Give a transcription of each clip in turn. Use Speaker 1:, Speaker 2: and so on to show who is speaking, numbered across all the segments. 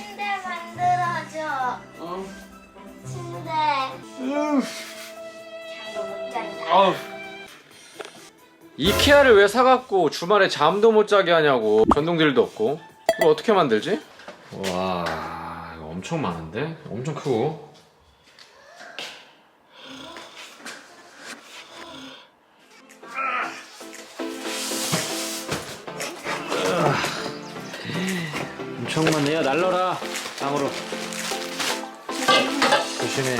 Speaker 1: 침대 만들어줘.
Speaker 2: 어.
Speaker 1: 침대.
Speaker 2: 으.
Speaker 1: 잠도 못 잔다.
Speaker 2: 아우. 이케아를 왜 사갖고 주말에 잠도 못 자게 하냐고 전동들도 없고 이거 어떻게 만들지? 와 이거 엄청 많은데? 엄청 크고 엄청 많네요. 날러라. 장으로. 조심해.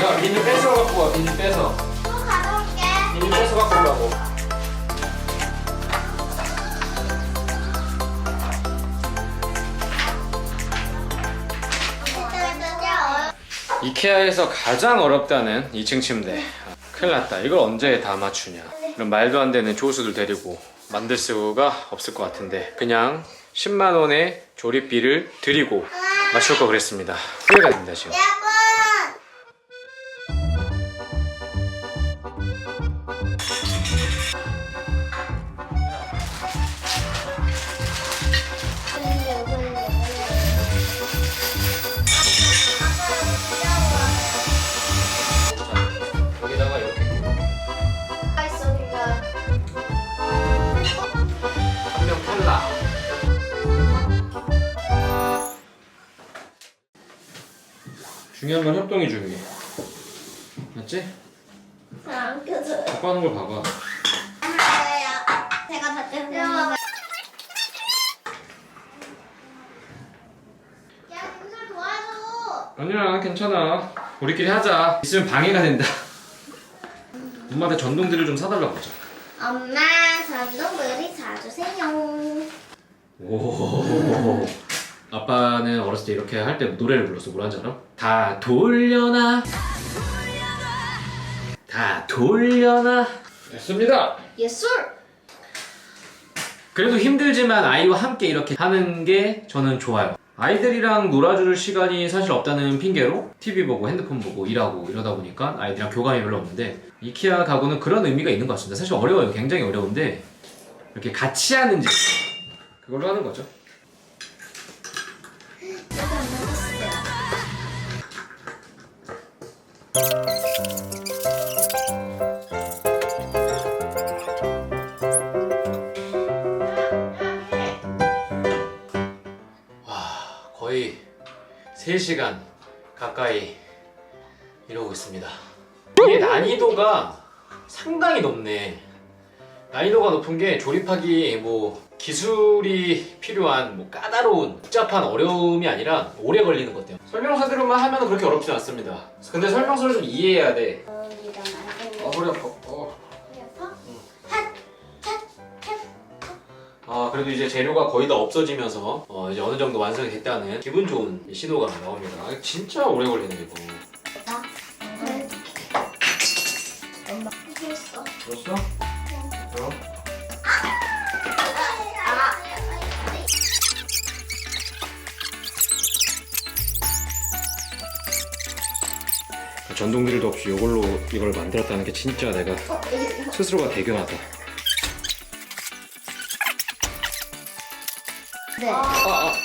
Speaker 2: 야 비닐 뺏어 갖고 와 비닐 뺏어.
Speaker 1: 또 가져올게.
Speaker 2: 비닐 뺏어 갖고 오라고. 이케아에서 가장 어렵다는 2층 침대. 아, 큰일 났다. 이걸 언제 다 맞추냐? 이런 말도 안 되는 조수들 데리고 만들 수가 없을 것 같은데 그냥 10만 원의 조립비를 드리고 맞출 거 그랬습니다. 후회가 됩니다 지금 중요한 건 협동이 중요해 맞지?
Speaker 1: 안 껴줘요.
Speaker 2: 자꾸 하는 걸 봐봐
Speaker 1: 제가 다 떼서. 야, 김설 도와줘.
Speaker 2: 아니야 괜찮아 우리끼리 하자 있으면 방해가 된다 엄마한테 전동들을 좀 사달라고 하자
Speaker 1: 엄마, 전동물이 사주세요.
Speaker 2: 오 아빠 는 어렸을 때 이렇게 할 때 노래를 불렀어 알아? 다 돌려놔 다 돌려놔 됐습니다
Speaker 1: 예술.
Speaker 2: 그래도 힘들지만 아이와 함께 이렇게 하는 게 저는 좋아요. 아이들이랑 놀아줄 시간이 사실 없다는 핑계로 TV 보고 핸드폰 보고 일하고 이러다 보니까 아이들이랑 교감이 별로 없는데 이케아 가구는 그런 의미가 있는 것 같습니다. 사실 어려워요. 굉장히 어려운데 이렇게 같이 하는 집 그걸로 하는 거죠. 와 거의 3시간 가까이 이러고 있습니다. 이게 난이도가 상당히 높네. 난이도가 높은 게 조립하기 뭐 기술이 필요한 뭐 까다로운 복잡한 어려움이 아니라 오래 걸리는 것 같아요. 설명서대로만 하면 그렇게 어렵지 않습니다. 근데 설명서를 좀 이해해야 돼.
Speaker 1: 어.
Speaker 2: 어, 허리 아파. 어.
Speaker 1: 아
Speaker 2: 그래도 이제 재료가 거의 다 없어지면서 어, 이제 어느 정도 완성이 됐다는 기분 좋은 신호가 나옵니다. 아, 진짜 오래 걸리네 이거.
Speaker 1: 네. 엄마. 했어.
Speaker 2: 들었어?
Speaker 1: 아.
Speaker 2: 전동드릴도 없이 이걸로 이걸 만들었다는 게 진짜 내가
Speaker 1: 어.
Speaker 2: 스스로가 대견하다.
Speaker 1: 네.
Speaker 2: 아, 아.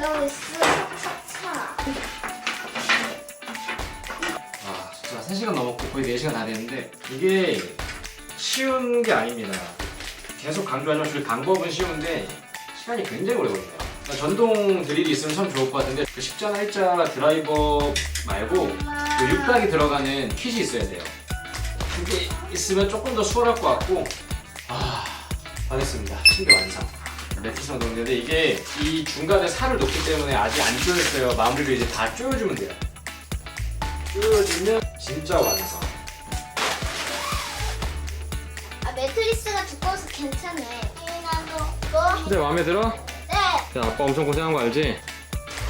Speaker 1: 차.
Speaker 2: 아 진짜 3시간 넘었고 거의 4시간 다 됐는데 이게 쉬운 게 아닙니다. 계속 강조하지만 그 방법은 쉬운데 시간이 굉장히 오래 걸려요. 그러니까 전동 드릴이 있으면 참 좋을 것 같은데 그 십자나 일자 드라이버 말고 그 육각이 들어가는 kit이 있어야 돼요. 그게 있으면 조금 더 수월할 것 같고 아, 다 됐습니다. 침대 완성. 매트리스 만들었는데 이게 이 중간에 살을 놓기 때문에 아직 안 쪼였어요. 마무리를 이제 다 쪼여주면 돼요. 쪼여주면 진짜 완성.
Speaker 1: 아 매트리스가 두꺼워서 괜찮네. 나도 뭐?
Speaker 2: 침대 마음에 들어?
Speaker 1: 네.
Speaker 2: 야, 아빠 엄청 고생한 거 알지?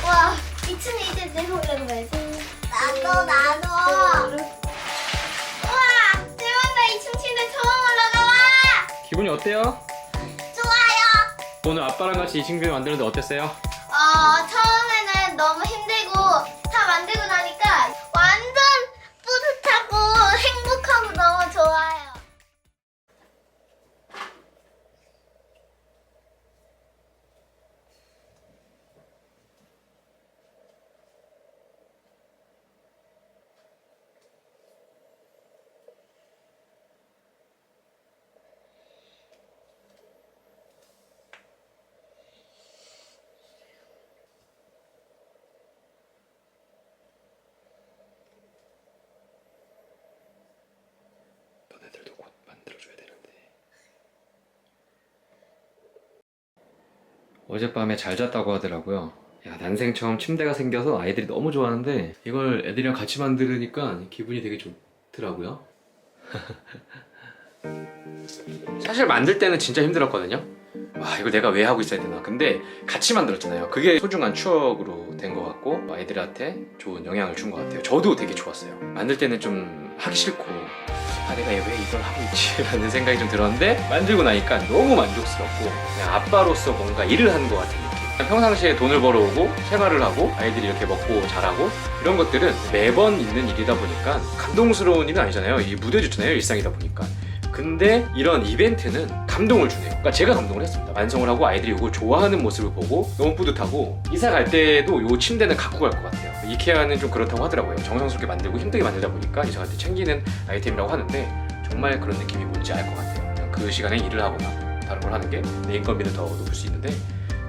Speaker 1: 와 2층에 이제 내가 올라가야지. 나도 나도. 우와 대박나 2층 침대 처음 올라가 와.
Speaker 2: 기분이 어때요? 오늘 아빠랑 같이 이 친구 만드는데 어땠어요?
Speaker 1: 어 처음에는 너무 만
Speaker 2: 어젯밤에 잘 잤다고 하더라고요. 야, 난생 처음 침대가 생겨서 아이들이 너무 좋아하는데 이걸 애들이랑 같이 만들으니까 기분이 되게 좋더라고요. 사실 만들 때는 진짜 힘들었거든요. 와 이걸 내가 왜 하고 있어야 되나. 근데 같이 만들었잖아요. 그게 소중한 추억으로 된 것 같고 아이들한테 좋은 영향을 준 것 같아요. 저도 되게 좋았어요. 만들 때는 좀 하기 싫고 아 내가 왜 이걸 하고 있지라는 생각이 좀 들었는데 만들고 나니까 너무 만족스럽고 그냥 아빠로서 뭔가 일을 한것 같은 느낌. 평상시에 돈을 벌어오고 생활을 하고 아이들이 이렇게 먹고 자라고 이런 것들은 매번 있는 일이다 보니까 감동스러운 일은 아니잖아요. 이 무뎌지잖아요. 일상이다 보니까. 근데 이런 이벤트는 감동을 주네요. 그러니까 제가 감동을 했습니다. 완성을 하고 아이들이 이걸 좋아하는 모습을 보고 너무 뿌듯하고 이사 갈 때도 이 침대는 갖고 갈 것 같아요. 이케아는 좀 그렇다고 하더라고요. 정성스럽게 만들고 힘들게 만들다 보니까 이사 갈 때 챙기는 아이템이라고 하는데 정말 그런 느낌이 뭔지 알 것 같아요. 그 시간에 일을 하거나 다른 걸 하는 게 내 인건비는 더 높을 수 있는데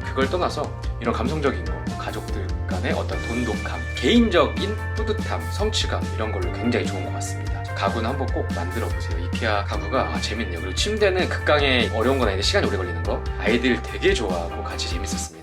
Speaker 2: 그걸 떠나서 이런 감성적인 거, 가족들 간의 어떤 돈독함, 개인적인 뿌듯함, 성취감 이런 걸로 굉장히 좋은 것 같습니다. 가구는 한번 꼭 만들어 보세요. 이케아 가구가 아, 재밌네요. 그리고 침대는 극강에 어려운 건 아닌데 시간이 오래 걸리는 거 아이들 되게 좋아하고 같이 재밌었습니다.